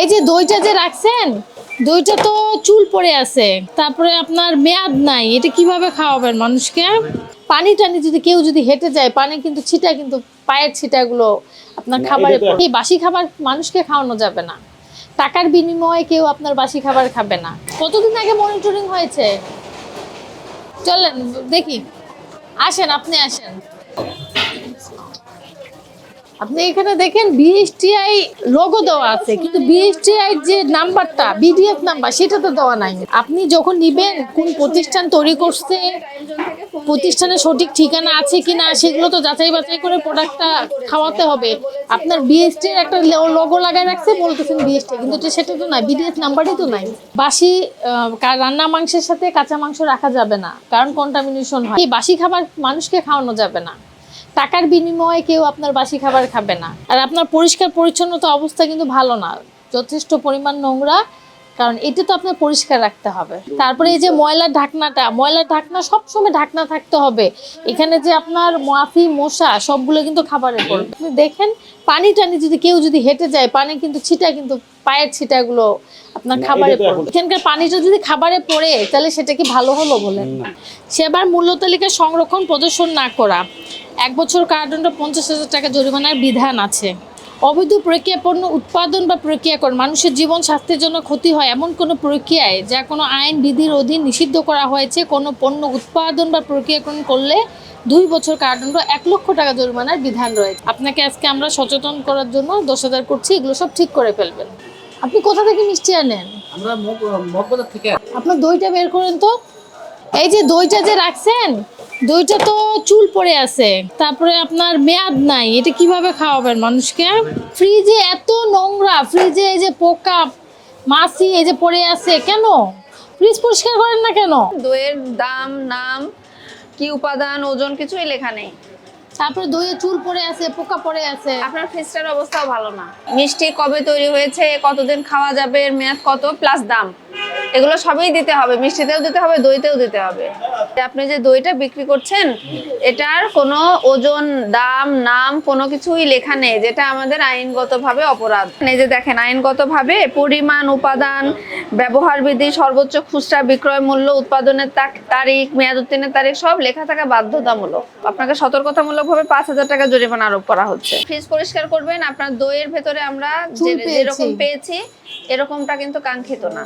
এই যে দইটা যে রাখছেন দইটা তো চুল পড়ে আছে তারপরে আপনার মেয়াদ নাই এটা কীভাবে খাওয়াবেন মানুষকে? পানি টানি যদি কেউ যদি হেঁটে যায় পানি কিন্তু ছিটা কিন্তু পায়ের ছিটাগুলো আপনার খাবারে এই বাসি খাবার মানুষকে খাওয়ানো যাবে না। টাকার বিনিময়ে কেউ আপনার বাসি খাবার খাবে না। কতদিন আগে মনিটরিং হয়েছে? চলেন দেখি। আসেন আপনি আসেন। আপনি এখানে দেখেন বিএসটিআই লোগো দেওয়া আছে, কিন্তু বিএসটিআই যে নাম্বারটা বিডিএফ নাম্বার সেটা তো দেওয়া নাই। আপনি যখন নিবেন, কোন প্রতিষ্ঠান তৈরি করছে প্রতিষ্ঠানের সঠিক ঠিকানা আছে কিনা, সেগুলো তো যাচাই বাছাই করে প্রোডাক্টটা খাওয়াতে হবে। আপনার বিএসটি এর একটা লোগো লাগায় রাখছে, বলতেছেন বিএসটি কিন্তু সেটা তো নাই বিডিএস নাম্বারই তো নাই। বাসি রান্না মাংসের সাথে কাঁচা মাংস রাখা যাবে না, কারণ কন্টামিনেশন হয়। এই বাসি খাবার মানুষকে খাওয়ানো যাবে না। টাকার বিনিময়ে কেউ আপনার বাসি খাবার খাবে না। আর আপনার পরিষ্কার পরিচ্ছন্নতা অবস্থা কিন্তু ভালো না। যথেষ্ট পরিমাণ নোংরা কারণ এটা তো আপনার পরিষ্কার রাখতে হবে। তারপরে এই যে ময়লার ঢাকনাটা ময়লার ঢাকনা সবসময় ঢাকনা থাকতে হবে। এখানে যে আপনার মাফি মশা সবগুলো কিন্তু খাবারে পড়বে আপনি দেখেন পানি টানি যদি কেউ যদি হেঁটে যায় পানি কিন্তু ছিটা কিন্তু পায়ের ছিটাগুলো আপনার খাবারে পড়বে। এখানকার পানিটা যদি খাবারে পড়ে তাহলে সেটা কি ভালো হলো বলেন? সেবার মূল্য তালিকা সংরক্ষণ প্রদর্শন না করা। এক বছর কারাদণ্ড পঞ্চাশ হাজার টাকা জরিমানার বিধান আছে। অবৈধ প্রক্রিয়া পণ্য উৎপাদন বা প্রক্রিয়াকরণ মানুষের জীবন স্বাস্থ্যের জন্য ক্ষতি হয় এমন কোনো প্রক্রিয়ায় যা কোনো আইন বিধির অধীন নিষিদ্ধ করা হয়েছে কোনো পণ্য উৎপাদন বা প্রক্রিয়াকরণ করলে দুই বছর কারাদণ্ড এক লক্ষ টাকা জরিমানার বিধান রয়েছে। আপনাকে আজকে আমরা সচেতন করার জন্য দশ হাজার করছি এগুলো সব ঠিক করে ফেলবেন। আপনি কোথা থেকে মিষ্টি আনেন? আমরা থেকে আপনার দইটা বের করেন তো। এই যে দইটা যে রাখছেন দইটা তো চুল পড়ে আছে। তারপরে আপনার মেয়াদ নাই এটা কীভাবে খাওয়াবেন মানুষকে? ফ্রিজে এত নোংরা ফ্রিজে এই যে পোকা মাছি এই যে পড়ে আছে কেন? ফ্রিজ পরিষ্কার করেন না কেন? দইয়ের দাম নাম কি উপাদান ওজন কিছুই লেখা নেই। তারপরে দইয়ে চুল পড়ে আছে পোকা পড়ে আছে। আপনার ফ্রিজটার অবস্থাও ভালো না। মিষ্টি কবে তৈরি হয়েছে কতদিন খাওয়া যাবে এর মেয়াদ কত প্লাস দাম। এগুলো সবই দিতে হবে মিষ্টিতেও দিতে হবে দইতেও দিতে হবে। আপনি যে দইটা বিক্রি করছেন এটার কোনো ওজন দাম নাম কোনো কিছুই লেখা নেই যেটা আমাদের আইনগতভাবে অপরাধ। এই যে দেখেন আইনগতভাবে পরিমাণ উপাদান ব্যবহার বিধি সর্বোচ্চ খুচরা বিক্রয় মূল্য উৎপাদনের তারিখ মেয়াদ উত্তীর্ণের তারিখ সব লেখা থাকা বাধ্যতামূলক। আপনাকে সতর্কতামূলকভাবে পাঁচ হাজার টাকা জরিমানা আরোপ করা হচ্ছে। ফ্রিজ পরিষ্কার করবেন আপনার দইয়ের ভেতরে আমরা যেরকম। পেয়েছি এরকমটা কিন্তু কাঙ্ক্ষিত না।